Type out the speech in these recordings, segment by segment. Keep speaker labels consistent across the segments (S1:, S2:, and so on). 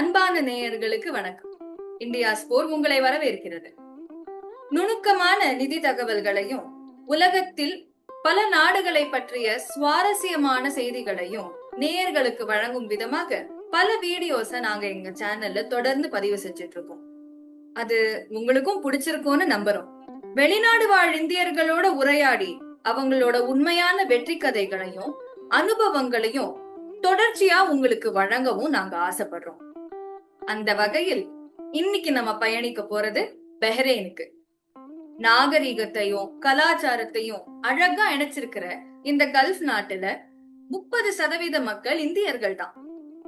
S1: அன்பான நேயர்களுக்கு வணக்கம். இந்தியா ஸ்போர் உங்களை வரவேற்கிறது. நுணுக்கமான நிதி தகவல்களையும் உலகத்தில் பல நாடுகளை பற்றிய சுவாரஸ்யமான செய்திகளையும் நேயர்களுக்கு வழங்கும் விதமாக பல வீடியோஸ நாங்க எங்க சேனல்ல தொடர்ந்து பதிவு செஞ்சுட்டு இருக்கோம் அது உங்களுக்கும் பிடிச்சிருக்கும்னு நம்புறோம். வெளிநாடு வாழ் இந்தியர்களோட உரையாடி அவங்களோட உண்மையான வெற்றி கதைகளையும் அனுபவங்களையும் தொடர்ச்சியா உங்களுக்கு வழங்கவும் நாங்க ஆசைப்படுறோம். அந்த வகையில் இன்னைக்கு நம்ம பயணிக்க போறது பெஹ்ரைனுக்கு. நாகரீகத்தையும் கலாச்சாரத்தையும் அழகா இணைச்சிருக்கிற இந்த கல்ஃப் நாட்டுல முப்பது சதவீத மக்கள் இந்தியர்கள் தான்.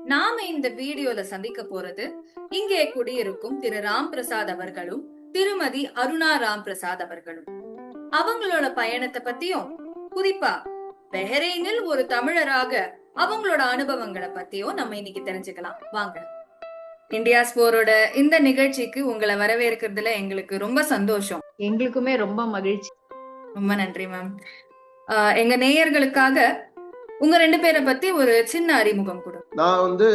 S1: நாம இந்த வீடியோல சந்திக்க போறது இங்கே குடியிருக்கும் திரு ராம் பிரசாத் அவர்களும் திருமதி அருணா ராம் பிரசாத் அவர்களும். அவங்களோட பயணத்தை பத்தியும் குறிப்பா பெஹ்ரைனில் ஒரு தமிழராக அவங்களோட அனுபவங்களை பத்தியும் நம்ம இன்னைக்கு தெரிஞ்சுக்கலாம். வாங்க. இந்தியா ஸ்போரோட இந்த நிகழ்ச்சிக்கு உங்களை வரவேற்கிறதுல எங்களுக்கு ரொம்ப சந்தோஷம்.
S2: எங்களுக்குமே ரொம்ப மகிழ்ச்சி.
S1: ரொம்ப நன்றி மேம் எங்க நேயர்களுக்காக உங்க ரெண்டு பேரை பத்தி ஒரு சின்ன அறிமுகம் கொடு.
S3: நான் வந்து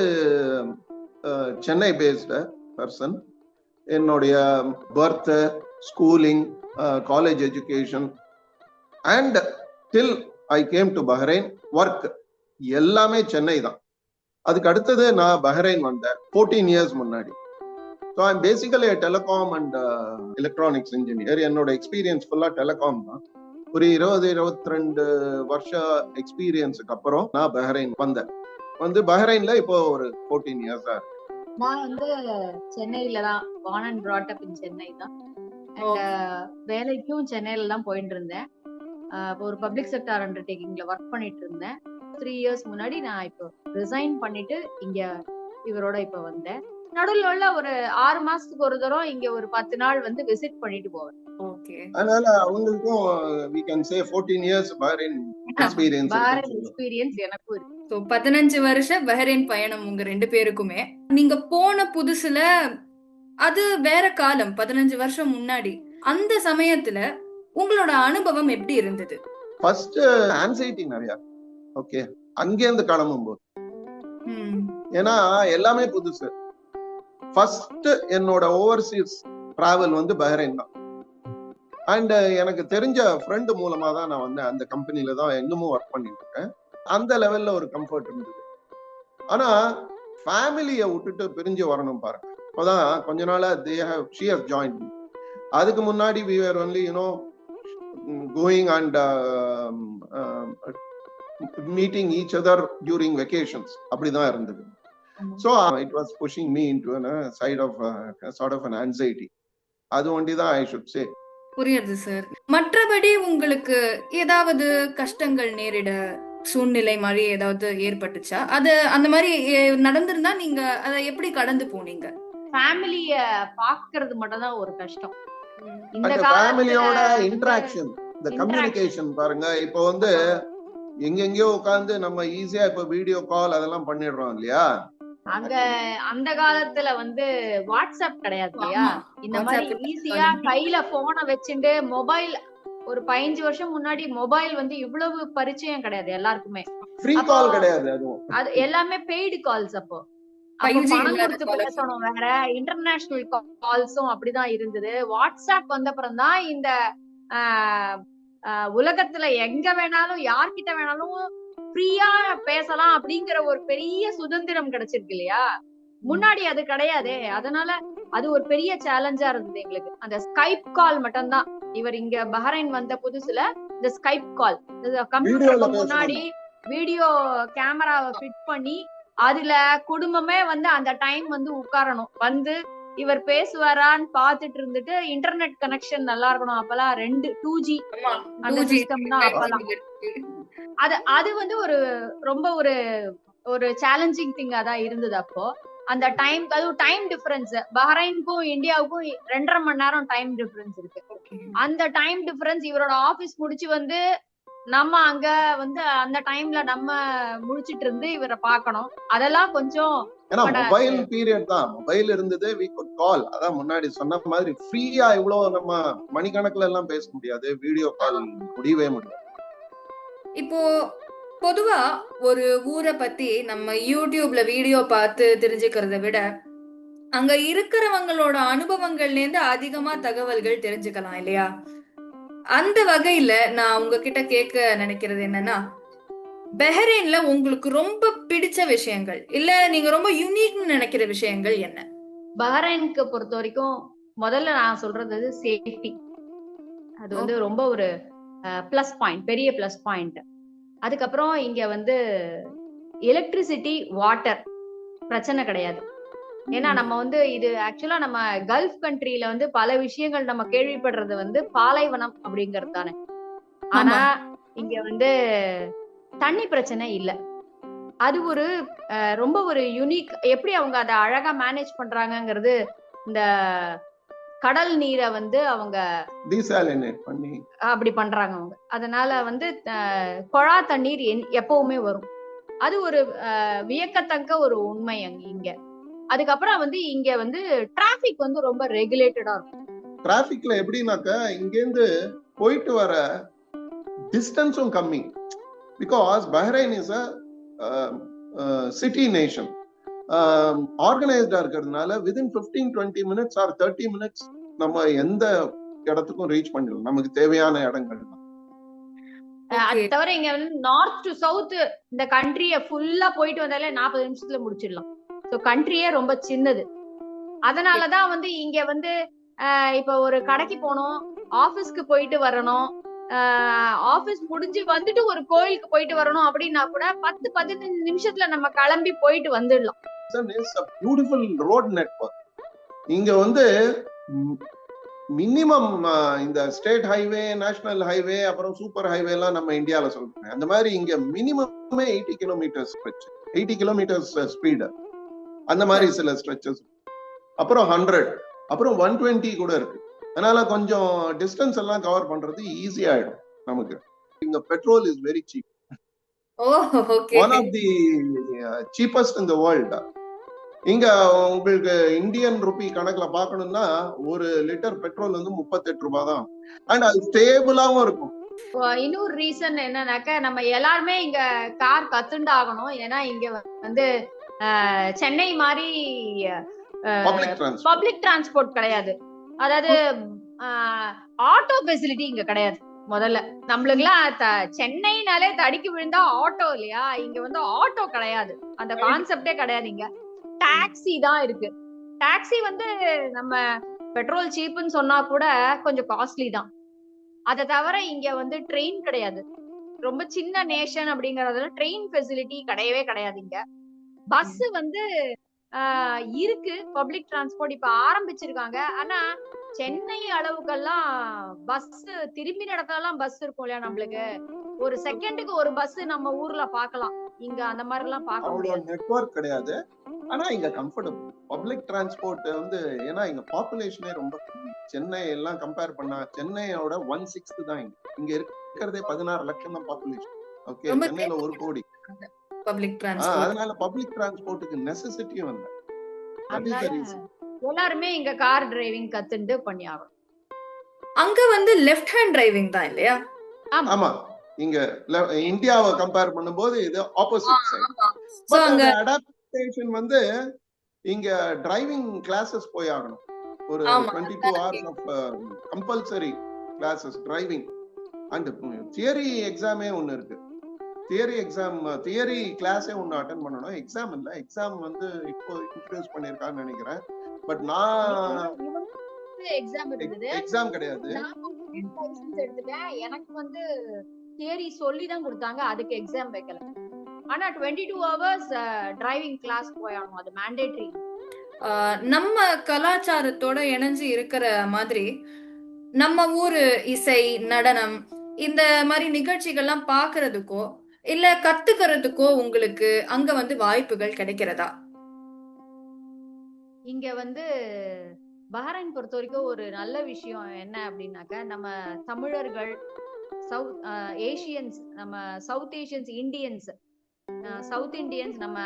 S3: சென்னை பேஸ்டு பர்சன் என்னுடைய birth schooling college education and till I came to Bahrain work எல்லாமே சென்னை தான். அதுக்கு அடுத்தது நான் பஹ்ரைன் வந்தேன் ஃபோர்டீன் இயர்ஸ் முன்னாடி. So I'm basically telecom and electronics engineer என்னோட எக்ஸ்பீரியன்ஸ் ஃபுல்லாக டெலிகாம் தான். ஒரு இருபது இருபத்தி ரெண்டு வருஷ எக்ஸ்பீரியன்ஸுக்கு அப்புறம் நான் பஹ்ரைன் வந்தேன். வந்து பஹ்ரைன்ல இப்போ ஒரு ஃபோர்டீன் இயர்ஸா இருக்கு.
S2: நான் வந்து சென்னையில தான் born and brought up in Chennai தான். அண்ட் வேலைக்கும் சென்னையில தான் போயிட்டு இருந்தேன். ஒரு பப்ளிக் செக்டார் அண்டர்டேக்கிங்ல ஒர்க் பண்ணிட்டு இருந்தேன். த்ரீ இயர்ஸ் முன்னாடி நான் இப்போ ரிசைன் பண்ணிட்டு இங்க இவரோட இப்ப வந்தேன் நடுவில் உள்ள ஒரு ஆறு மாசத்துக்கு ஒரு தரம் இங்க ஒரு பத்து நாள் வந்து விசிட் பண்ணிட்டு போவேன்.
S1: ஓகே
S3: அதனால அவங்களுக்கும் we can say fourteen years Bahrain experience
S2: வேற எக்ஸ்பீரியன்ஸ் எனக்கும் இருக்கு.
S1: வருஷ பஹ்ரைன் பயணம் உங்க ரெண்டு பேருக்குமே. நீங்க போன புதுசுல அது வேற காலம் பதினஞ்சு வருஷம் முன்னாடி. அந்த சமயத்துல உங்களோட அனுபவம் எப்படி இருந்தது?
S3: ஃபர்ஸ்ட் ஆன்சைட்டி நிறைய. ஓகே அங்கேருந்து கிளம்பும் போது ஏன்னா எல்லாமே புதுசு. ஃபர்ஸ்ட் என்னோட ஓவர்சீஸ் டிராவல் வந்து பஹ்ரைன் தான். அண்ட் எனக்கு தெரிஞ்ச ஃப்ரெண்டு மூலமா தான் நான் வந்து அந்த கம்பெனில தான் இன்னமும் ஒர்க் பண்ணிட்டு இருக்கேன். அந்த லெவல்ல ஒரு கம்ஃபர்ட் இருந்தது. ஆனா ஃபேமிலியை விட்டுட்டு பிரிஞ்சு வரணும் பாருங்க. அப்போதான் கொஞ்ச நாளா they have she have join அதுக்கு முன்னாடி we are only you know going and meeting each other during vacations அப்படிதான் இருந்தது. So it was pushing me into side of sort of an anxiety அது ஒண்டி தான் ஐ ஷுட் சே
S1: புரியுது sir மற்றபடி உங்களுக்கு ஏதாவது கஷ்டங்கள் நேரிட சூழ்நிலை மாதிரி ஏதாவது ஏற்பட்டுச்சா? அது அந்த மாதிரி நடந்திருந்தா நீங்க அதை எப்படி கடந்து போனீங்க?
S2: ஃபேமிலிய பாக்குறது மட்டும் தான் ஒரு கஷ்டம். இந்த
S3: ஃபேமிலியோட இன்டராக்ஷன் இந்த
S2: interaction.
S3: கம்யூனிகேஷன் பாருங்க. இப்போ வந்து எங்கெங்கயோ உட்காந்து நம்ம ஈஸியா இப்போ வீடியோ கால் அதெல்லாம் பண்ணிடுறோம் இல்லையா?
S2: அங்க அந்த காலத்துல வந்து வாட்ஸ்அப் கிடையாது இல்லையா. இந்த மாதிரி ஈஸியா கையில போனை வச்சுட்டு மொபைல் ஒரு பதினஞ்சு வருஷம் முன்னாடி மொபைல் வந்து இவ்வளவு பரிச்சயம் கிடையாது எல்லாருக்குமே.
S3: ஃப்ரீ
S2: அப்போ-
S3: கால் கிடையாது அதுவும்.
S2: அது எல்லாமே பெய்டு கால்ஸ் அப்போ. அப்போ
S1: 5G
S2: பணம்
S1: இல்லாத
S2: கொடுத்து
S1: காலம்.
S2: பேசணும் வேற இன்டர்நேஷனல் கால்ஸும் அப்படிதான் இருந்தது. வாட்ஸ்அப் வந்த அப்புறம் தான் இந்த உலகத்துல எங்க வேணாலும் யார்கிட்ட வேணாலும் ஃப்ரீயா பேசலாம் அப்படிங்கிற ஒரு பெரிய சுதந்திரம் கிடைச்சிருக்கு இல்லையா? முன்னாடி அது கிடையாதே. அதனால அது ஒரு பெரிய சேலஞ்சா இருந்தது எங்களுக்கு. அந்த ஸ்கைப் கால் மட்டும்தான். இவர் இங்க பஹ்ரைன் வந்த புதுசுல இந்த ஸ்கைப் கால் கம்ப்யூட்டருக்கு. முன்னாடி வீடியோ கேமராவை ஃபிட் பண்ணி அதுல குடும்பமே வந்து அந்த டைம் வந்து உட்காரணும். வந்து இவர் பேசுவாரான்னு பாத்துட்டு இருந்துட்டு இன்டர்நெட் கனெக்ஷன் நல்லா இருக்கணும் அப்பெல்லாம் ரெண்டு டூ ஜி அந்த
S1: 2G
S2: system தான் அப்பெல்லாம். அது அது வந்து ஒரு ரொம்ப ஒரு ஒரு சேலஞ்சிங் திங்கா தான் இருந்தது அப்போ. அந்த டைம் அதுவும் டைம் டிஃபரன்ஸ் பஹ்ரைனுக்கும் இந்தியாவுக்கும் ரெண்டரை மணி நேரம் டைம் டிஃபரன்ஸ் இருக்கு. அந்த டைம் டிஃபரன்ஸ் இவரோட ஆபீஸ் முடிச்சு வந்து நம்ம அங்க வந்து அந்த டைம்ல நம்ம முழிச்சிட்டு இருந்து இவரை பார்க்கணும். அதெல்லாம் கொஞ்சம்
S3: ஏன்னா மொபைல் பீரியட் தான். மொபைல் இருந்தது வி குட் கால் அதான் முன்னாடி சொன்ன மாதிரி ஃப்ரீயா இவ்வளவு நம்ம மணிக்கணக்குல எல்லாம் பேச முடியாது. வீடியோ கால் முடியவே முடியாது.
S1: இப்போ பொதுவா ஒரு ஊரை பத்தி நம்ம யூடியூப்ல வீடியோ பார்த்து தெரிஞ்சுக்கிறத விட அங்க இருக்கிறவங்களோட அனுபவங்கள்ல இருந்து அதிகமா தகவல்கள் தெரிஞ்சுக்கலாம் இல்லையா? அந்த வகையில நான் உங்ககிட்ட கேட்க நினைக்கிறது என்னன்னா பெஹரேன்ல உங்களுக்கு ரொம்ப பிடிச்ச விஷயங்கள் இல்ல நீங்க ரொம்ப யூனிக்னு நினைக்கிற விஷயங்கள் என்ன?
S2: பஹ்ரைனுக்கு பொறுத்த வரைக்கும் முதல்ல நான் சொல்றது சேஃப்டி அது வந்து ரொம்ப ஒரு பிளஸ் பாயிண்ட் பெரிய பிளஸ் பாயிண்ட் அதுக்கப்புறம் இங்க வந்து எலக்ட்ரிசிட்டி வாட்டர் பிரச்சனை கிடையாது. ஏன்னா நம்ம வந்து இது ஆக்சுவலா நம்ம கல்ஃப் கண்ட்ரில வந்து பல விஷயங்கள் நம்ம கேள்விப்படுறது வந்து பாலைவனம் அப்படிங்கிறது தானே ஆனா இங்க வந்து தண்ணி பிரச்சனை இல்ல. அது ஒரு ரொம்ப ஒரு யுனிக் எப்படி அவங்க அதை அழகா மேனேஜ் பண்றாங்கங்கிறது இந்த கடல் நீரை வந்து அவங்க அப்படி பண்றாங்க அவங்க. அதனால வந்து குழா தண்ணீர் எப்பவுமே வரும். அது ஒரு வியக்கத்தக்க ஒரு உண்மை அங்க இங்க. அதுக்கப்புறம் வந்து இங்க வந்து டிராபிக் வந்து ரொம்ப ரெகுலேட்டடா இருக்கும்.
S3: டிராபிக்ல எப்படின்னாக்கா இங்கேருந்து போயிட்டு வர டிஸ்டன்ஸும் கம்மி. Because Bahrain is a city nation ஆர்கனைஸ்டா இருக்கிறதுனால within fifteen twenty minutes or thirty minutes நம்ம எந்த இடத்துக்கும் ரீச் பண்ணிடலாம். நமக்கு தேவையான இடங்கள்.
S2: அது. தவிர இங்க வந்து நார்த் டு சவுத் இந்த கண்ட்ரிய ஃபுல்லா போயிட்டு வந்தாலே நாற்பது நிமிஷத்துல முடிச்சிடலாம். ஸோ கண்ட்ரியே ரொம்ப சின்னது. அதனாலதான் வந்து இங்க வந்து இப்ப ஒரு கடைக்கு போகணும் ஆபீஸ்க்கு போயிட்டு வரணும். ஆபீஸ் முடிஞ்சு வந்துட்டு ஒரு கோயிலுக்கு போயிட்டு வரணும் அப்படின்னா கூட பத்து பதினஞ்சு நிமிஷத்துல நம்ம கிளம்பி போயிட்டு வந்துடலாம்.
S3: பியூட்டிஃபுல் ரோட் நெட்ஒர்க் இங்க வந்து மினிமம் இந்த ஸ்டேட் ஹைவே நேஷனல் ஹைவே அப்புறம் சூப்பர் ஹைவே எல்லாம் நம்ம இந்தியால சொல்றோம். அந்த மாதிரி இங்க மினிமமே eighty kilometre stretch eighty kilometres speed அந்த மாதிரி சில ஸ்ட்ரெச்சஸ் அப்புறம் ஹண்ட்ரட் அப்புறம் ஒன் டுவெண்ட்டி கூட இருக்கு. அதனால கொஞ்சம் டிஸ்டன்ஸ் எல்லாம் கவர் பண்றது ஈஸி ஆயிடும் நமக்கு. இங்க petrol is very cheap one of the cheapest in the world இங்க உங்களுக்கு இந்தியன் ருபி கணக்குல பார்க்கணும்னா ஒரு லிட்டர் பெட்ரோல் வந்து முப்பத்தெட்டு ரூபாய் தான். அண்ட் அது ஸ்டேபிளாவும் இருக்கும்.
S2: இன்னொரு ரீசன் என்னன்னாக்க நம்ம எல்லாருமே இங்க கார் கத்துண்டு ஆகணும் ஏன்னா இங்க வந்து சென்னை மாதிரி
S3: பப்ளிக் டிரான்ஸ்போர்ட்
S2: கிடையாது. அதாவது ஆட்டோ ஃபெசிலிட்டி இங்க கிடையாது முதல்ல. நம்மளுக்குலாம் சென்னைனாலே தடிக்கு விழுந்தா ஆட்டோ இல்லையா? இங்க வந்து ஆட்டோ கிடையாது. அந்த கான்செப்டே கிடையாது இங்க. டாக்ஸி தான் இருக்கு. டாக்ஸி வந்து நம்ம பெட்ரோல் சீப்புன்னு சொன்னா கூட கொஞ்சம் காஸ்ட்லி தான். அதை தவிர இங்க வந்து ட்ரெயின் கிடையாது. ரொம்ப சின்ன நேஷன் அப்படிங்கறதுல ட்ரெயின் ஃபெசிலிட்டி கிடையவே கிடையாது இங்க. பஸ் வந்து இருக்கு. பப்ளிக் டிரான்ஸ்போர்ட் இப்ப ஆரம்பிச்சிருக்காங்க. ஆனா சென்னை அளவுக்கெல்லாம் பஸ் திரும்பின இடத்துல எல்லாம் பஸ் இருக்கும் இல்லையா நம்மளுக்கு? ஒரு செகண்டுக்கு ஒரு பஸ் நம்ம ஊர்ல பார்க்கலாம். இங்க அந்த மாதிரி எல்லாம் பார்க்க முடியாது.
S3: நெட்வொர்க் கிடையாது. ஆனா இங்க கம்ஃபர்டபுள் பப்ளிக் டிரான்ஸ்போர்ட் வந்து ஏன்னா இங்க பாப்புலேஷனே ரொம்ப கம்மி. சென்னை எல்லாம் கம்பேர் பண்ணா சென்னையோட ஒன் சிக்ஸ்த் தான் இங்க. இங்க இருக்கிறதே பதினாறு லட்சம் தான் பாப்புலேஷன் ஓகே சென்னையில ஒரு கோடி.
S1: பப்ளிக் டிரான்ஸ்போர்ட்
S3: அதனால பப்ளிக் டிரான்ஸ்போர்ட்டுக்கு
S2: அதனால
S3: reason.
S2: எல்லாருமே இங்க கார் டிரைவிங் கத்துண்டு பண்ணி ஆகணும்
S1: அங்க வந்து லெஃப்ட் ஹேண்ட் டிரைவிங் தான் இல்லையா?
S3: ஆமா. இங்க இந்தியாவை கம்பேர் பண்ணும்போது இது ஆப்போசிட் சைடு
S1: சோ அங்க
S3: அடாப்டேஷன் வந்து இங்க டிரைவிங் கிளாஸஸ் போய் ஆகணும் ஒரு
S1: ஆமா,
S3: twenty two hours of compulsory classes driving and theory எக்ஸாமே ஒன்னு இருக்கு. தியரி எக்ஸாம் தியரி கிளாஸே ஒன்னு அட்டன் பண்ணணும். எக்ஸாம் இல்ல. எக்ஸாம் வந்து இப்போ இன்ட்ரடியூஸ் பண்ணிருக்கான்னு நினைக்கிறேன். பட் நான்
S2: எக்ஸாம்
S3: எக்ஸாம் கிடையாது.
S2: எனக்கு வந்து தியரி சொல்லி தான் கொடுத்தாங்க. அதுக்கு எக்ஸாம் வைக்கல. ஆனா twenty two hours driving class போயாகணும். அது மேண்டேட்ரி
S1: நம்ம கலாச்சாரத்தோட இணைஞ்சு இருக்கிற மாதிரி நம்ம ஊரு இசை நடனம் இந்த மாதிரி நிகழ்ச்சிகள்லாம் பார்க்கிறதுக்கோ இல்ல கத்துக்கிறதுக்கோ உங்களுக்கு அங்க வந்து வாய்ப்புகள் கிடைக்கிறதா?
S2: இங்க வந்து பஹ்ரைன் பொறுத்த வரைக்கும் ஒரு நல்ல விஷயம் என்ன அப்படின்னாக்க நம்ம தமிழர்கள் சவுத் ஏஷியன்ஸ் நம்ம South Asians Indians South Indians நம்ம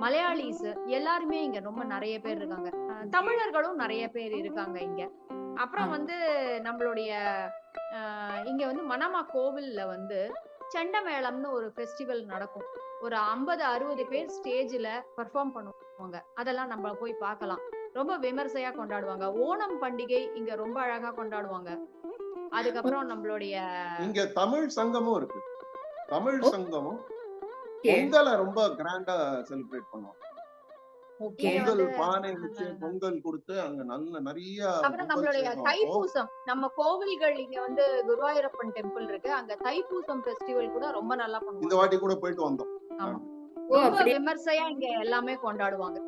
S2: மலையாளிஸ் எல்லாருமே இங்க ரொம்ப நிறைய பேர் இருக்காங்க. தமிழர்களும் நிறைய பேர் இருக்காங்க இங்க. அப்புறம். வந்து நம்மளுடைய இங்க வந்து மணமா கோவில்ல வந்து செண்டமேளம்னு ஒரு ஃபெஸ்டிவல் நடக்கும். ஒரு ஐம்பது அறுபது பேர் ஸ்டேஜ்ல பெர்ஃபார்ம் பண்ணுவாங்க. அதெல்லாம் நம்ம போய் பார்க்கலாம். ரொம்ப விமர்சையா கொண்டாடுவாங்க. ஓணம் பண்டிகை இங்க ரொம்ப அழகா கொண்டாடுவாங்க. அதுக்கப்புறம் நம்மளுடைய
S3: இங்க தமிழ் சங்கமும் இருக்கு. தமிழ். சங்கமும். பொங்கலை ரொம்ப கிராண்டா செலிப்ரேட் பண்ணுவாங்க. பொங்கல் பானை வச்சு பொங்கல் கொடுத்து அங்க நல்ல நிறைய
S2: அப்புறம் நம்மளுடைய. தைப்பூசம் நம்ம கோவில்கள் இங்க வந்து குருவாயூரப்பன் டெம்பிள் இருக்கு. அங்க தைப்பூசம் ஃபெஸ்டிவல் கூட ரொம்ப நல்லா
S3: இந்த
S2: பண்ணுவாங்க
S3: வாட்டி கூட போயிட்டு வந்தோம்.
S2: ரொம்ப விமர்சையா இங்க எல்லாமே கொண்டாடுவாங்க.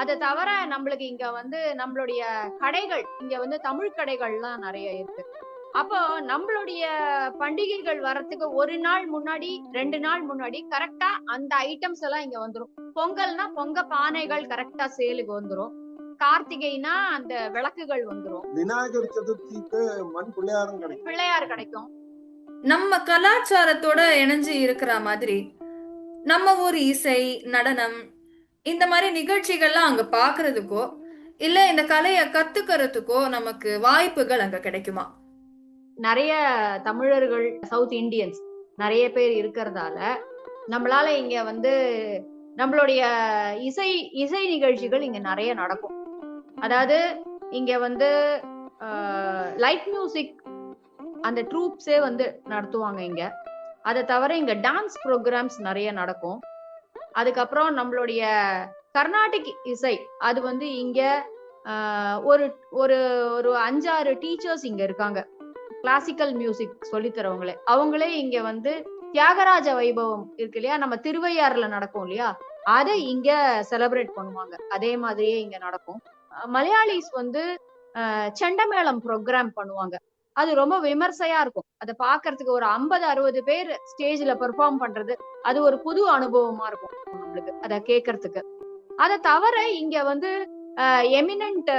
S2: அதை தவிர நம்மளுக்கு இங்க வந்து நம்மளுடைய கடைகள் இங்க வந்து தமிழ் கடைகள்லாம் நிறைய இருக்கு. அப்போ நம்மளுடைய பண்டிகைகள் வர்றதுக்கு ஒரு நாள் முன்னாடி ரெண்டு நாள் முன்னாடி கரெக்டா அந்த ஐட்டம்ஸ் எல்லாம் இங்க வந்துரும். பொங்கல்னா பொங்க பானைகள் கரெக்டா சேலுக்கு வந்துரும். கார்த்திகைனா அந்த விளக்குகள் வந்துரும்.
S3: விநாயகர் சதுர்த்திக்கு மண் பிள்ளையாரும் கிடைக்கும்.
S2: பிள்ளையார் கிடைக்கும்.
S1: நம்ம கலாச்சாரத்தோட இணைஞ்சு இருக்கிற மாதிரி நம்ம ஊர் இசை நடனம் இந்த மாதிரி நிகழ்ச்சிகள்லாம் அங்க பாக்குறதுக்கோ இல்ல இந்த கலைய கத்துக்கிறதுக்கோ நமக்கு வாய்ப்புகள் அங்க கிடைக்குமா?
S2: நிறைய தமிழர்கள் சவுத் இண்டியன்ஸ் நிறைய பேர் இருக்கிறதால நம்மளால இங்க வந்து நம்மளுடைய இசை இசை நிகழ்ச்சிகள் இங்க நிறைய நடக்கும். அதாவது இங்க வந்து லைட் மியூசிக் அந்த ட்ரூப்ஸே வந்து நடத்துவாங்க இங்க. அதை தவிர இங்க டான்ஸ் ப்ரோக்ராம்ஸ் நிறைய நடக்கும். அதுக்கப்புறம் நம்மளுடைய கர்நாடிக் இசை அது வந்து இங்க ஒரு ஒரு ஒரு அஞ்சாறு டீச்சர்ஸ் இங்க இருக்காங்க. கிளாசிக்கல் மியூசிக் சொல்லி தரவங்களே அவங்களே இங்க வந்து தியாகராஜ வைபவம் இருக்கு இல்லையா? நம்ம திருவையாறுல நடக்கும் இல்லையா? அதை இங்க செலிப்ரேட் பண்ணுவாங்க. அதே மாதிரியே இங்க நடக்கும். மலையாளிஸ் வந்து செண்டமேளம் ப்ரோக்ராம் பண்ணுவாங்க. அது ரொம்ப விமர்சையா இருக்கும். அதை பாக்குறதுக்கு ஒரு ஐம்பது அறுபது பேர் ஸ்டேஜ்ல பெர்ஃபார்ம் பண்றது அது ஒரு புது அனுபவமா இருக்கும் நம்மளுக்கு அதை கேட்கறதுக்கு. அதை தவிர இங்க வந்து எமினன்ட்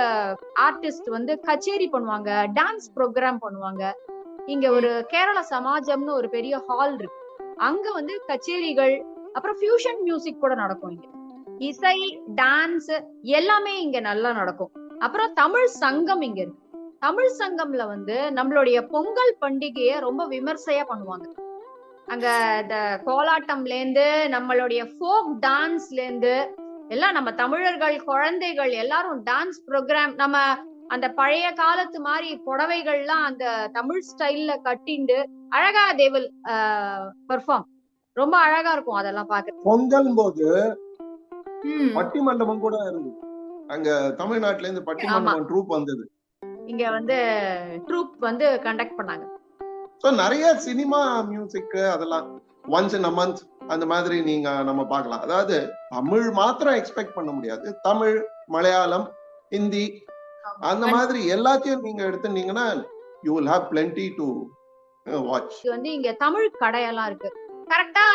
S2: ஆர்டிஸ்ட் வந்து கச்சேரி பண்ணுவாங்க டான்ஸ் ப்ரோக்ராம் பண்ணுவாங்க. இங்க ஒரு கேரள சமாஜம்னு ஒரு பெரிய ஹால் இருக்கு. அங்க வந்து கச்சேரிகள் அப்புறம் ஃபியூஷன் மியூசிக் கூட நடக்கும் இங்க. இசை டான்ஸ் எல்லாமே இங்க நல்லா நடக்கும். அப்புறம் தமிழ் சங்கம் இங்க இருக்கு. தமிழ் சங்கம்ல வந்து நம்மளுடைய பொங்கல் பண்டிகைய ரொம்ப விமர்சையா பண்ணுவாங்க. அங்க இந்த கோலாட்டம்ல இருந்து நம்மளுடைய ஃபோக் டான்ஸ்ல இருந்து எல்லாம் நம்ம தமிழர்கள் குழந்தைகள் எல்லாரும் டான்ஸ் ப்ரோக்ராம் நம்ம அந்த பழைய காலத்து மாதிரி புடவைகள்லாம் அந்த தமிழ் ஸ்டைல்ல கட்டிண்டு அழகா தேவில் பெர்ஃபார்ம் ரொம்ப அழகா இருக்கும் அதெல்லாம் பாக்க
S3: பொங்கல் போது. பட்டி மண்டபம் கூட இருந்தது. அங்க தமிழ்நாட்டுல இருந்து பட்டி. மண்டபம் ட்ரூப் வந்தது.
S2: இங்க வந்து ட்ரூப் வந்து கண்டக்ட் பண்ணாங்க.
S3: சோ நிறைய சினிமா மியூசிக் அதெல்லாம் ஒன்ஸ் இன் அ மந்த் அந்த மாதிரி நீங்க நம்ம பார்க்கலாம். அதாவது தமிழ் மாத்திரம் எக்ஸ்பெக்ட் பண்ண முடியாது. தமிழ் மலையாளம் ஹிந்தி அந்த மாதிரி எல்லாத்தையும் நீங்க எடுத்துட்டீங்கன்னா you will have plenty to watch
S2: இது வந்து இங்க தமிழ் கடையெல்லாம் இருக்கு. கரெக்டா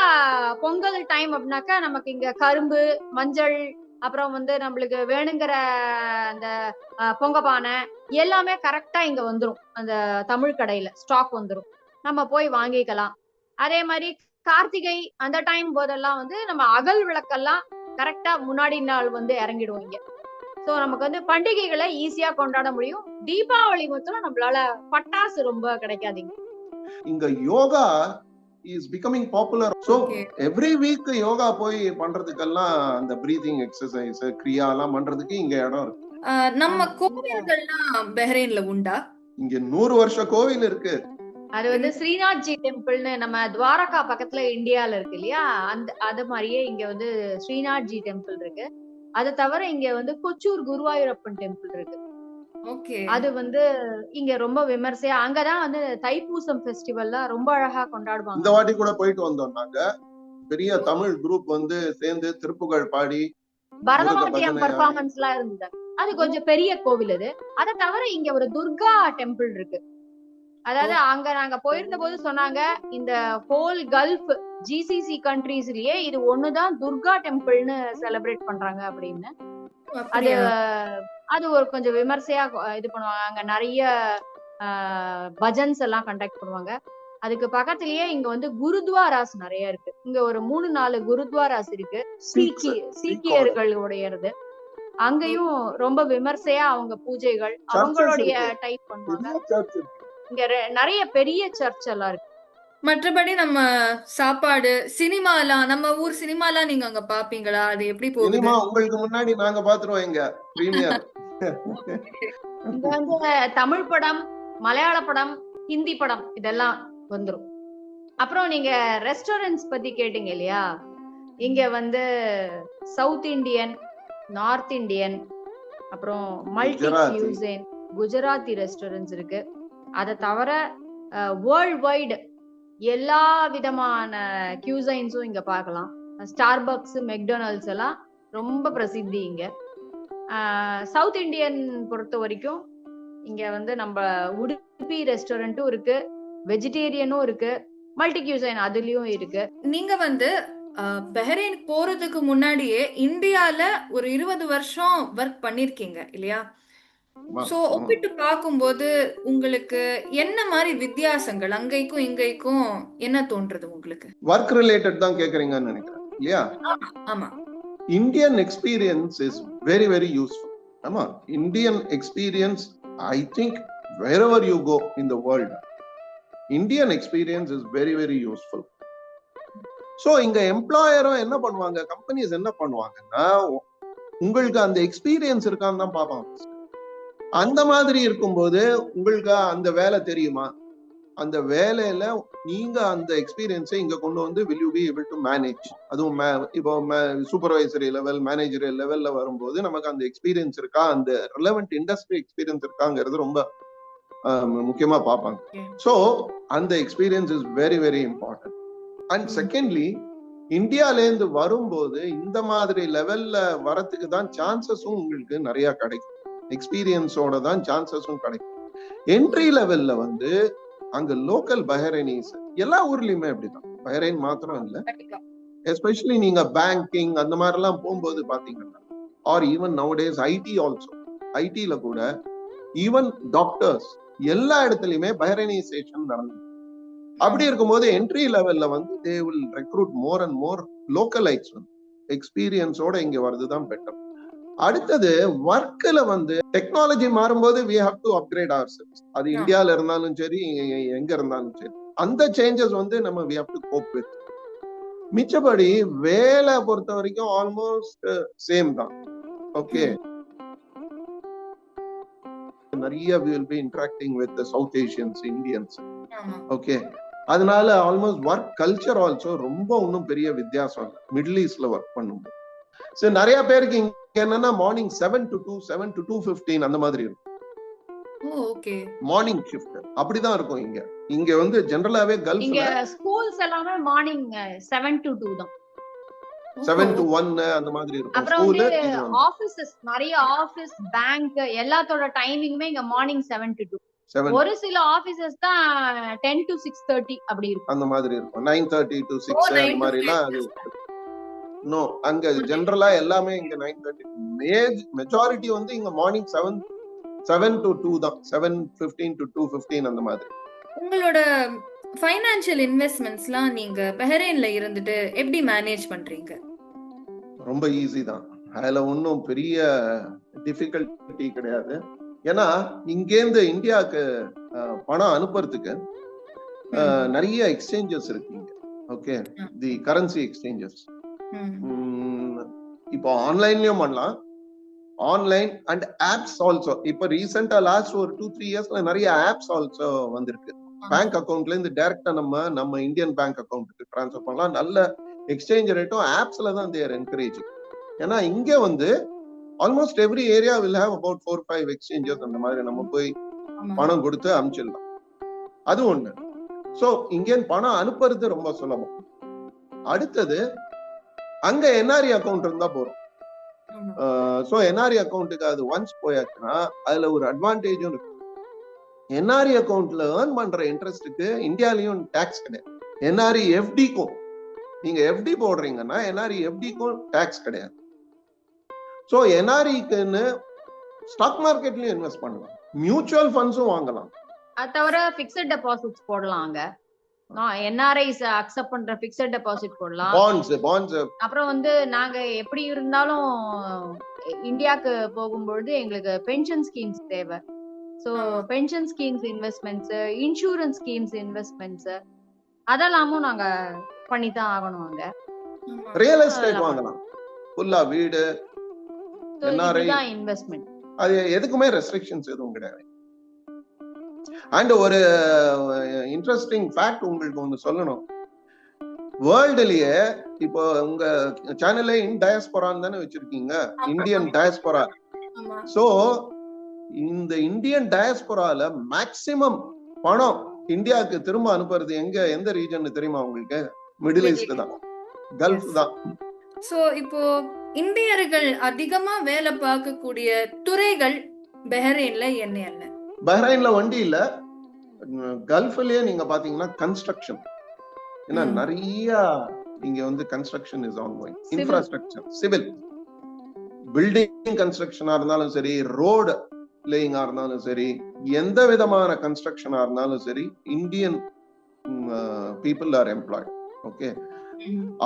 S2: பொங்கல் டைம் அப்படின்னாக்கா நமக்கு இங்க கரும்பு மஞ்சள் அப்புறம் வந்து நம்மளுக்கு வேணுங்கிற அந்த பொங்க பானை எல்லாமே கரெக்டா இங்க வந்துரும். அந்த தமிழ் கடையில ஸ்டாக் வந்துரும். நம்ம போய் வாங்கிக்கலாம். அதே மாதிரி கார்த்திகை அந்த டைம் போதெல்லாம் வந்து நம்ம அகல் விளக்கெல்லாம் கரெக்டா முன்னாடி நாள் வந்து இறங்கிடுவோம் இங்க சோ நமக்கு வந்து பண்டிகைகளை ஈஸியா கொண்டாட முடியும். தீபாவளி மொத்தம் நம்மளால பட்டாசு ரொம்ப கிடைக்காதீங்க.
S3: இங்க yoga is becoming popular so. Every week yoga போய் பண்றதுக்கெல்லாம் அந்த பிரீதிங் எக்ஸசைஸ் கிரியா எல்லாம் பண்றதுக்கு இங்க இடம் இருக்கு.
S1: ஆஹ் நம்ம கோவில்கள்லாம் பஹ்ரைன்ல உண்டா?
S3: இங்க நூறு வருஷ கோவில் இருக்கு.
S2: அது வந்து ஸ்ரீநாத்ஜி டெம்பிள்னு நம்ம துவாரகா பக்கத்துல இந்தியால இருக்கு இல்லையா? அந்த அது மாதிரியே இங்க வந்து ஸ்ரீநாத்ஜி டெம்பிள் இருக்கு. அது தவிர இங்க வந்து கொச்சூர் குருவாயூரப்பன் டெம்பிள் இருக்கு.
S1: ஓகே.
S2: அது வந்து இங்க ரொம்ப விமர்சையா அங்கதான் வந்து தைப்பூசம் ஃபெஸ்டிவல்லாம் ரொம்ப அழகா
S3: இந்த
S2: கொண்டாடுவாங்க
S3: வாட்டி கூட போயிட்டு வந்தோம் நாங்க. பெரிய தமிழ் குரூப் வந்து சேர்ந்து திருப்புகழ் பாடி
S2: பரதநாட்டியம் பர்ஃபார்மன்ஸ் எல்லாம் இருந்தது. அது கொஞ்சம் பெரிய கோவில் அது. அதை தவிர இங்க ஒரு துர்கா டெம்பிள் இருக்கு. அதாவது அங்க நாங்க போயிருந்த போது சொன்னாங்க இந்த ஹோல் கல்ஃப் ஜிசிசி கண்ட்ரீஸ்லயே இது ஒண்ணுதான் துர்கா டெம்பிள்னு செலிப்ரேட் பண்றாங்க அப்படின்னு. அது? அது ஒரு கொஞ்சம் விமர்சையா இது பண்ணுவாங்க. அங்க நிறைய பஜன்ஸ் எல்லாம் கண்டக்ட் பண்ணுவாங்க. அதுக்கு பக்கத்துலயே இங்க வந்து குருத்வாராஸ் நிறைய இருக்கு. இங்க ஒரு மூணு நாலு குருத்வாராஸ் இருக்கு. சீக்கி சீக்கியர்களுடையது. அங்கேயும் ரொம்ப விமர்சையா அவங்க பூஜைகள் அவங்களுடைய டைப் பண்ணுவாங்க. இங்க நிறைய பெரிய சர்ச் எல்லாம் இருக்கு.
S1: மற்றபடி நம்ம சாப்பாடு சினிமாலாம் நம்ம ஊர் சினிமாலாம் நீங்க அங்க பாப்பீங்களா? அது எப்படி போகுது?
S3: உங்களுக்கு முன்னாடி நாங்க பாத்துருவோம் இங்க பிரீமியர்
S2: இங்க வந்து தமிழ் படம் மலையாள படம் ஹிந்தி படம் இதெல்லாம் வந்துரும். அப்புறம் நீங்க ரெஸ்டாரண்ட்ஸ் பத்தி கேட்டீங்க இல்லையா? இங்க வந்து சவுத் இந்தியன் நார்த் இந்தியன் அப்புறம் மல்டி
S3: குஜராத்தி.
S2: ரெஸ்டாரண்ட்ஸ் இருக்கு. அதை தவிர வேர்ல்ட் வைடு எல்லா விதமான கியூசைன்ஸும் இங்க பார்க்கலாம். ஸ்டார்பக்ஸ் மெக்டொனால்ட்ஸ் எல்லாம் ரொம்ப பிரசித்தி இங்க. சவுத் இந்தியன் பொறுத்த வரைக்கும் இங்க வந்து நம்ம உடுப்பி ரெஸ்டாரண்ட்டும் இருக்கு வெஜிடேரியனும் இருக்கு மல்டி கியூசைன் அதுலயும் இருக்கு.
S1: நீங்க வந்து பஹ்ரைன் போறதுக்கு முன்னாடியே இந்தியால ஒரு இருபது வருஷம் ஒர்க் பண்ணிருக்கீங்க இல்லையா? சோ ஒப்பிட்டு பார்க்கும்போது உங்களுக்கு என்ன மாதிரி வித்தியாசங்கள் அங்கைக்கும் இங்கைக்கும் என்ன தோன்றுது உங்களுக்கு?
S3: ஒர்க் ரிலேட்டட் தான் கேக்குறீங்கன்னு நினைக்கிறேன் இல்லையா?
S1: ஆமா
S3: Indian experience is very very useful ஆமா Indian experience I think wherever you go in the world Indian experience is very very useful so இங்க எம்ப்ளாயரும் என்ன பண்ணுவாங்க கம்பெனிஸ் என்ன பண்ணுவாங்கன்னா உங்களுக்கு அந்த எக்ஸ்பீரியன்ஸ் இருக்கான்னு தான் பார்ப்பாங்க அந்த மாதிரி இருக்கும்போது உங்களுக்கு அந்த வேலை தெரியுமா? அந்த வேலையில நீங்க அந்த எக்ஸ்பீரியன்ஸை இங்க கொண்டு வந்து will you be able to manage அதுவும் இப்போ சூப்பர்வைசரி லெவல் மேனேஜரியல் லெவல்ல வரும்போது நமக்கு அந்த எக்ஸ்பீரியன்ஸ் இருக்கா? அந்த ரிலவெண்ட் இண்டஸ்ட்ரி எக்ஸ்பீரியன்ஸ் இருக்காங்கிறது ரொம்ப முக்கியமா பார்ப்பாங்க. ஸோ அந்த experience is very very important and secondly இந்தியாலேருந்து வரும்போது இந்த மாதிரி லெவல்ல வரத்துக்கு தான் சான்சஸும் உங்களுக்கு நிறைய கிடைக்கும். எக்ஸ்பீரியன்ஸோட தான் சான்சஸும் கிடைக்கும். என்ட்ரி லெவல்ல வந்து அங்க லோக்கல் பஹரைனீஸ் எல்லா ஊர்லயுமே அப்படிதான். பஹரைன் மாத்திரம் இல்ல. எஸ்பெஷலி நீங்க பேங்கிங் அந்த மாதிரி எல்லாம் போகும்போது பாத்தீங்கன்னா or even nowadays IT also ஐடில கூட ஈவன் டாக்டர்ஸ் எல்லா இடத்துலயுமே பஹரைனைசேஷன் நடந்தது. அப்படி இருக்கும்போது என்ட்ரி லெவல்ல வந்து they will recruit more and more வந்து. எக்ஸ்பீரியன்ஸோட இங்க வர்றதுதான் பெட்டர் அடுத்தது ஒர்க்ல வந்து டெக்னாலஜி மாறும்போது we have to upgrade our அது
S1: Yeah.
S3: இந்தியால இருந்தாலும் சரி எங்க இருந்தாலும் சரி. அந்த சேஞ்சஸ் வந்து நம்ம we have to cope with மிச்சபடி வேலை பொறுத்த வரைக்கும் ஆல்மோஸ்ட் சேம் தான். ஓகே நிறைய will be interacting with South Asians Indians okay அதனால ஆல்மோஸ்ட் ஒர்க் கல்ச்சர் ஆல்சோ ரொம்ப ஒன்றும் பெரிய வித்தியாசம் இல்லை. மிடில் ஈஸ்ட்ல ஒர்க் பண்ணும்போது. சரி நிறைய பேருக்கு இங்க என்னன்னா morning seven to two seven to two fifteen அந்த மாதிரி இருக்கும். மார்னிங் ஷிஃப்ட் அப்படிதான் இருக்கும் இங்க. இங்க வந்து ஜெனரலாவே
S2: இங்க
S3: கல்ஃப்ல
S2: ஸ்கூல்ஸ் எல்லாமே மார்னிங் செவன் டு டூ தான்.
S3: செவன் டு ஒன் அந்த மாதிரி இருக்கும். ஸ்கூலு
S2: ஆபீசஸ் நிறைய ஆபீஸ் பேங்க் எல்லாத்தோட டைமிங்குமே இங்க மார்னிங் செவன் டு டூ ஒரு சில ஆபீசஸ் தான் டென் டு சிக்ஸ் தேர்ட்டி அப்படி இருக்கும்.
S3: அந்த மாதிரி இருக்கும். Nine thirty to
S1: oh
S3: six அந்த மாதிரி எல்லாம் நோ அங்க ஜெனரலா எல்லாமே இங்க நைன் தேர்ட்டி மேஜ் மெஜாரிட்டி வந்து இங்க morning seven seven to two தான். Seven fifteen to two fifteen அந்த மாதிரி.
S1: உங்களோட ஃபைனான்சியல் இன்வெஸ்ட்மெண்ட்ஸ்லாம் நீங்க பஹ்ரைன்ல இருந்துட்டு எப்படி மேனேஜ் பண்றீங்க?
S3: ரொம்ப ஈஸி தான். அதுல ஒன்றும் பெரிய டிஃபிகல்ட்டி கிடையாது. ஏன்னா இங்கேருந்து இந்தியாவுக்கு பணம் அனுப்புறதுக்கு நிறைய எக்ஸ்சேஞ்சஸ் இருக்கு இங்க. ஓகே. The currency exchanges. இப்போ ஆன்லைன்லயும் பண்ணலாம். Online and apps also. இப்போ ரீசெண்டா லாஸ்ட் ஒரு டூ த்ரீ இயர்ஸ்ல நிறைய ஆப்ஸ் ஆல்சோ வந்திருக்கு. பேங்க் அக்கவுண்ட்ல இருந்து டைரக்டா நம்ம நம்ம இந்தியன் பேங்க் அக்கவுண்ட்டுக்கு ட்ரான்ஸ்ஃபர் பண்ணலாம். நல்ல எக்ஸ்சேஞ்ச் ரேட்டும் ஆப்ஸ்ல தான் தேர் என்கரேஜ். ஏன்னா இங்க வந்து almost every area will have about four five exchanges அந்த மாதிரி நம்ம போய். பணம் கொடுத்து அனுப்பிச்சிடலாம் அது ஒண்ணு. சோ இங்கேருந்து பணம் அனுப்புறது ரொம்ப சுலபம். அடுத்தது அங்க என்ஆர்இ அக்கவுண்ட் இருந்தா போறோம். ஸோ என்ஆர்இ அக்கௌண்ட்டுக்கு அது ஒன்ஸ் போயாச்சுன்னா அதுல ஒரு அட்வான்டேஜும் இருக்கு. என்ஆர்இ அக்கௌண்ட்ல ஏர்ன் பண்ற இன்ட்ரெஸ்ட்டுக்கு இந்தியாலயும் டாக்ஸ் கிடையாது. என்ஆர்இ எஃப்டிக்கும் நீங்க எஃப்டி போடுறீங்கன்னா என்ஆர்இ எஃப்டிக்கும் டாக்ஸ் கிடையாது. ஸோ என்ஆர்இக்குன்னு ஸ்டாக் மார்க்கெட்லயும் இன்வெஸ்ட் பண்ணலாம். மியூச்சுவல் ஃபண்ட்ஸும் வாங்கலாம்.
S2: தவிர பிக்சட் டெபாசிட்ஸ் போடலாம் அங்க. என்ஆர்ஐஸ் அக்செப்ட் பண்ற பிக்சட் டெபாசிட் போடலாம்.
S3: பாண்ட்ஸ் பாண்ட்ஸ்
S2: அப்புறம் வந்து நாங்க எப்படி இருந்தாலும் இந்தியாக்கு போகும்பொழுது எங்களுக்கு பென்ஷன் ஸ்கீம்ஸ் தேவை. So pension schemes investments insurance schemes investments அதெல்லாமும் நாங்க பண்ணித்தான் ஆகணும் அங்க.
S3: ரியல் எஸ்டேட் வாங்கலாம். ஃபுல்லா வீடு
S2: இதுதான் இன்வெஸ்ட்மெண்ட்
S3: அது எதுக்குமே ரெஸ்ட்ரிக்ஷன்ஸ் எதுவும் கிடையாது. அண்ட் ஒரு இன்ட்ரெஸ்டிங் ஃபேக்ட் உங்களுக்கு ஒண்ணு சொல்லணும். வேர்ல்டுலயே இப்போ உங்க சேனல்ல இன் டயஸ்பொரான்னு தானே வச்சிருக்கீங்க? Indian diaspora. சோ இந்த இந்தியன் டயஸ்பொரால மேக்சிமம் பணம் இந்தியாவுக்கு திரும்ப அனுப்புறது எங்க எந்த ரீஜன் தெரியுமா உங்களுக்கு? மிடில் ஈஸ்ட் தான். கல்ஃப். தான்.
S1: சோ இப்போ இந்தியர்கள் அதிகமா வேலை பார்க்கக்கூடிய துறைகள் பெஹ்ரைன்ல என்ன என்ன?
S3: பஹ்ரைன்ல வண்டி இல்ல. கல்ஃப்லயே நீங்க பாத்தீங்கன்னா கன்ஸ்ட்ரக்ஷன் ஏன்னா. நிறைய இங்க வந்து construction is ongoing. Infrastructure civil building கன்ஸ்ட்ரக்ஷனா இருந்தாலும் சரி ரோடு லேயிங்கா இருந்தாலும் சரி எந்த விதமான கன்ஸ்ட்ரக்ஷனா இருந்தாலும் சரி Indian people are employed okay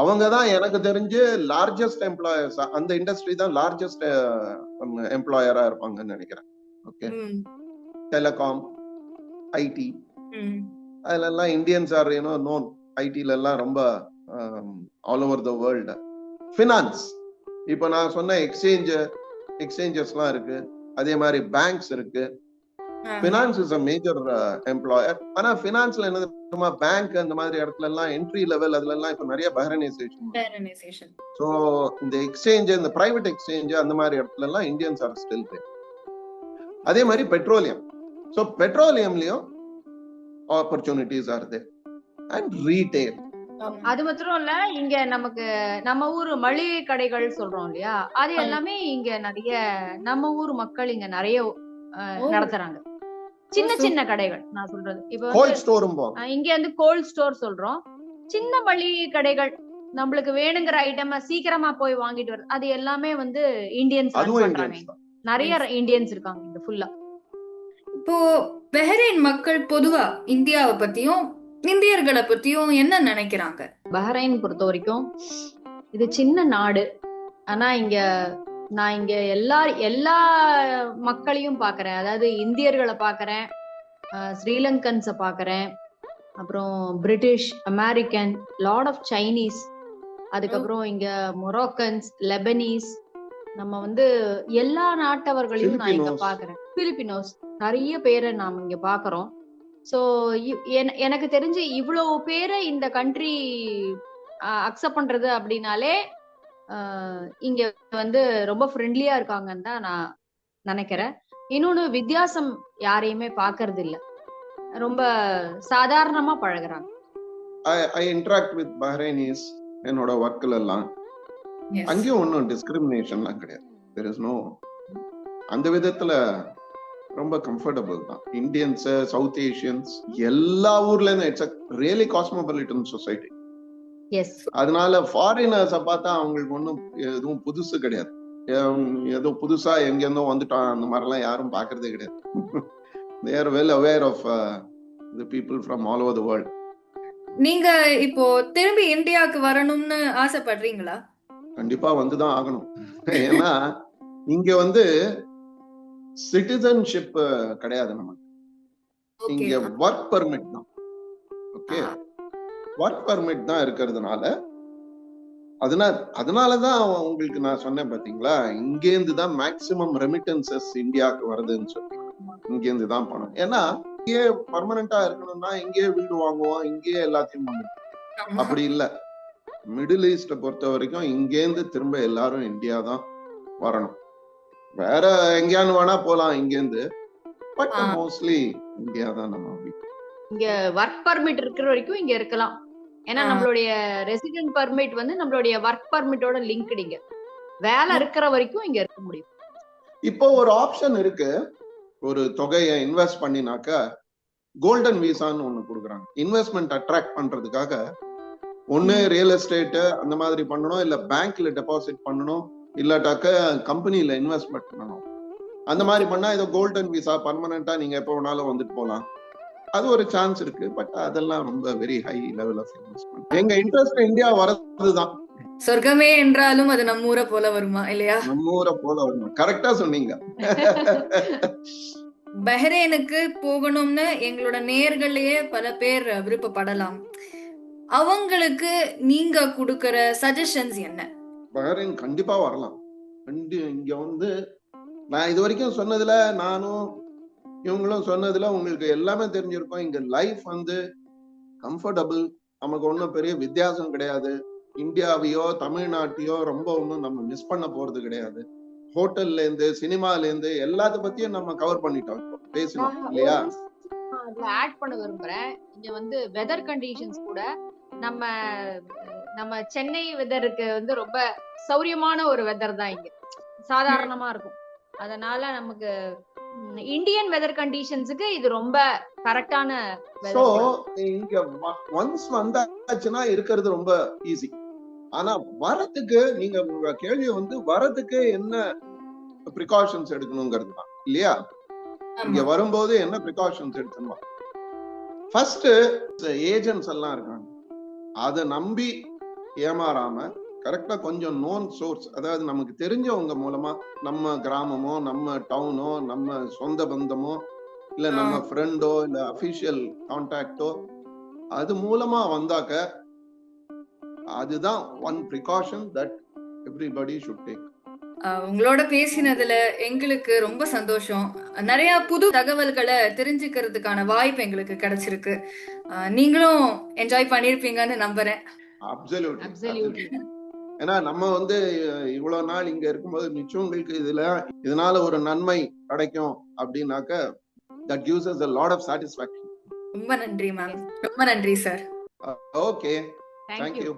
S3: அவங்க தான் எனக்கு தெரிஞ்சு லார்ஜஸ்ட் எம்ப்ளாயர்ஸ் அந்த இண்டஸ்ட்ரி தான் லார்ஜஸ்ட் எம்ப்ளாயரா இருப்பாங்கன்னு நினைக்கிறேன். ஓகே டெலிகாம் ஐடி
S1: ம்.
S3: அதுல எல்லாம் இந்தியன்ஸ் ஆர் யூனோ நோன் ஐடில எல்லாம் ரொம்ப all over the world finance இப்போ நான் சொன்ன எக்ஸ்சேஞ்ச் எக்ஸ்சேஞ்சஸ்லாம் இருக்கு. அதே மாதிரி பேங்க்ஸ் இருக்கு. Finance is a major employer ஆனா ஃபினான்ஸ்ல என்ன தெரியுமா? பேங்க் அந்த மாதிரி இடத்துல எல்லாம் என்ட்ரி லெவல் அதுல எல்லாம் இப்போ நிறைய பஹரனைசேஷன். ஸோ இந்த எக்ஸ்சேஞ்ச் இந்த பிரைவேட் எக்ஸ்சேஞ்ச் அந்த மாதிரி இடத்துல எல்லாம் இந்தியன்ஸ் ஆர் ஸ்டில் அதே மாதிரி petroleum so பெட்ரோலியம்லயும் opportunities are there and retail.
S2: அது மாத்திரம் இல்ல இங்க நமக்கு நம்ம ஊர் மளிகை கடைகள் சொல்றோம் இல்லையா? அது. எல்லாமே இங்க நிறைய நம்ம ஊர் மக்கள் இங்க நிறைய. நடத்துறாங்க. சின்ன சின்ன கடைகள் நான் சொல்றது. இப்ப இங்க வந்து கோல்ட் ஸ்டோர் சொல்றோம். சின்ன மளிகை கடைகள் நம்மளுக்கு வேணுங்கிற ஐட்டம் சீக்கிரமா போய் வாங்கிட்டு வருது அது எல்லாமே வந்து இந்தியன்ஸ் பண்றாங்க. நிறைய இந்தியன்ஸ் இருக்காங்க இங்க ஃபுல்லா
S1: இப்போ பஹ்ரைன் மக்கள் பொதுவா இந்தியாவை பத்தியும் இந்தியர்களை பத்தியும் என்ன நினைக்கிறாங்க?
S2: பஹ்ரைன் பொறுத்த வரைக்கும் இது சின்ன நாடு. ஆனா இங்க நான் இங்க எல்லா எல்லா மக்களையும் பாக்குறேன். அதாவது இந்தியர்களை பாக்குறேன் ஸ்ரீலங்கன்ஸை ஸ்ரீலங்கன்ஸ பாக்குறேன் அப்புறம் British American lot of Chinese அதுக்கப்புறம் இங்க மொரோக்கன்ஸ் லெபனீஸ் நம்ம வந்து எல்லா நாட்டவர்களையும் நான் இங்க. பாக்குறேன். பிலிப்பினோஸ். நிறைய பேரை நாம இங்க பாக்குறோம். சோ எனக்கு தெரிஞ்சு இவ்வளவு பேரை இந்த கண்ட்ரி அக்செப்ட் பண்றது அப்படின்னாலே இங்க வந்து ரொம்ப ஃப்ரெண்ட்லியா இருக்காங்கன்னு தான் நான் நினைக்கிறேன். இன்னொன்னு வித்தியாசம் யாரையுமே பாக்குறது இல்ல ரொம்ப சாதாரணமா பழகுறாங்க.
S3: ஐ இன்டராக்ட் வித் பஹ்ரைனீஸ் என்னோட ஒர்க்ல எல்லாம். அங்கேயும் ஒன்றும் டிஸ்கிரிமினேஷன்லாம் கிடையாது. தெர் இஸ் நோ அந்த விதத்துல ரொம்ப கம்ஃபர்டபுள் தான். இந்தியன்ஸ் சவுத் ஏஷியன்ஸ் எல்லா ஊர்ல இருந்து இட்ஸ் ரியலி காஸ்மோபாலிட்டன் சொசைட்டி அதனால ஃபாரினர்ஸை பார்த்தா அவங்களுக்கு ஒன்றும் எதுவும் புதுசு கிடையாது. ஏதோ புதுசா எங்க இருந்தோ வந்துட்டான். அந்த மாதிரிலாம் யாரும் பாக்குறதே கிடையாது. They're well aware of the people from all over the world
S1: நீங்க இப்போ திரும்பி இந்தியாவுக்கு வரணும்னு ஆசைப்படுறீங்களா?
S3: கண்டிப்பா வந்துதான் ஆகணும். ஏன்னா இங்க வந்து சிட்டிசன்ஷிப் கிடையாது நமக்கு. இங்க ஒர்க் பர்மிட் தான். ஓகே. ஒர்க் பர்மிட் தான் இருக்கிறதுனால அதனால அதனாலதான் உங்களுக்கு நான் சொன்னேன் பாத்தீங்களா? இங்கேருந்து தான் மேக்சிமம் ரெமிட்டன்சஸ் இந்தியாவுக்கு வருதுன்னு சொல்லி. இங்கேருந்து தான் பணம் ஏன்னா இங்கேயே பர்மனண்டா இருக்கணும்னா இங்கேயே வீடு வாங்குவோம் இங்கேயே எல்லாத்தையும் பண்ணுவோம். அப்படி இல்ல. மிடில் ஈஸ்ட பொறுத்த வரைக்கும் இங்கேருந்து திரும்ப எல்லாரும் இந்தியா தான் வரணும் வேற எங்கேயானு வேணா போலாம் இங்கேருந்து பட். மோஸ்ட்லி இந்தியா தான் நம்ம.
S2: இங்க ஒர்க் பர்மிட் இருக்கிற வரைக்கும் இங்க இருக்கலாம் ஏன்னா. நம்மளுடைய ரெசிடென்ட் பர்மிட் வந்து நம்மளுடைய ஒர்க் பர்மிட்டோட லிங்க்டு இங்க வேலை இருக்கிற வரைக்கும் இங்க இருக்க முடியும்
S3: இப்போ ஒரு ஆப்ஷன் இருக்கு ஒரு தொகையை இன்வெஸ்ட் பண்ணினாக்க கோல்டன் விசான்னு ஒண்ணு கொடுக்குறாங்க இன்வெஸ்ட்மெண்ட் அட்ராக்ட் பண்றதுக்காக ஒண்ணு ரியல் எஸ்டேட் அந்த மாதிரி பண்ணணும் இல்ல பேங்க்ல டெபாசிட் பண்ணணும் இல்லாட்டாக்க கம்பெனில இன்வெஸ்ட்மெண்ட் பண்ணணும். அந்த மாதிரி பண்ணா இதை கோல்டன் விசா பர்மனண்டா நீங்க எப்போ வேணாலும் வந்துட்டு போலாம். அது ஒரு சான்ஸ் இருக்கு பட் அதெல்லாம் ரொம்ப very high level of investment எங்க இன்ட்ரெஸ்ட் இந்தியா வரதுதான்
S1: சொர்க்கமே என்றாலும் அது நம்ம ஊரை போல வருமா இல்லையா?
S3: நம்ம ஊரை போல வரணும் கரெக்டா சொன்னீங்க.
S1: பஹ்ரைனுக்கு போகணும்னு எங்களோட நேர்கள்லயே பல பேர் விருப்பப்படலாம். அவங்களுக்கு நீங்க கொடுக்கற சஜஷன்ஸ் என்ன?
S3: பஹ்ரைன் கண்டிப்பா வரலாம். கண்டி இங்க வந்து நான் இது வரைக்கும் சொன்னதுல நானும் இவங்களும் சொன்னதுல உங்களுக்கு எல்லாமே தெரிஞ்சிருக்கும். இங்க லைஃப் வந்து கம்ஃபர்டபுள் நமக்கு ஒன்றும் பெரிய வித்தியாசம் கிடையாது. இந்தியாவையோ தமிழ்நாட்டையோ ரொம்ப ஒன்றும் நம்ம மிஸ் பண்ண போறது கிடையாது. ஹோட்டல்ல இருந்து சினிமால இருந்து எல்லாத்த பத்தியும் நம்ம கவர் பண்ணிட்டோம் பேசணும்
S2: நான்
S3: இல்லையா
S2: ஆட் பண்ண விரும்புறேன். இங்க வந்து வெதர் கண்டிஷன்ஸ் கூட நம்ம நம்ம சென்னை வெதருக்கு வந்து ரொம்ப சௌரியமான ஒரு வெதர் தான் இங்க. சாதாரணமா இருக்கும். அதனால நமக்கு இந்தியன் வெதர் கண்டிஷன்ஸுக்கு இது ரொம்ப கரெக்டான
S3: சோ இங்க ஒன்ஸ் வந்தாச்சுன்னா இருக்கிறது ரொம்ப ஈஸி ஆனா வரதுக்கு நீங்க உங்க கேள்வி வந்து வரதுக்கு என்ன ப்ரிகாஷன்ஸ் எடுக்கணுங்கிறது தான் இல்லையா? இங்க வரும்போது என்ன ப்ரிகாஷன்ஸ் எடுக்கணும்? ஃபர்ஸ்ட் ஏஜென்ட்ஸ் எல்லாம் இருக்காங்க. அதை நம்பி ஏமாறாம கரெக்டா கொஞ்சம் நோன் சோர்ஸ் அதாவது நமக்கு தெரிஞ்சவங்க மூலமா நம்ம கிராமமோ நம்ம டவுனோ நம்ம சொந்த பந்தமோ இல்ல நம்ம. ஃப்ரெண்டோ இல்ல அபிஷியல் கான்டாக்டோ அது மூலமா வந்தாக்க அதுதான் one precaution that everybody should take
S1: உங்களோட பேசினதுல எங்களுக்கு ரொம்ப சந்தோஷம். நிறைய புது தகவல்களை தெரிஞ்சுக்கிறதுக்கான வாய்ப்பு எங்களுக்கு கிடைச்சிருக்கு. நீங்களும் என்ஜாய் பண்ணிருப்பீங்கன்னு நம்புறேன்.
S3: ஏன்னா நம்ம வந்து இவ்வளவு நாள் இங்க இருக்கும்போது மிச்சவங்களுக்கு இதுல இதனால ஒரு நன்மை கிடைக்கும் அப்படின்னாக்க that gives us a lot of satisfaction.
S1: ரொம்ப நன்றி மேம் ரொம்ப நன்றி சார்
S3: ஓகே.
S2: Thank you
S3: thank you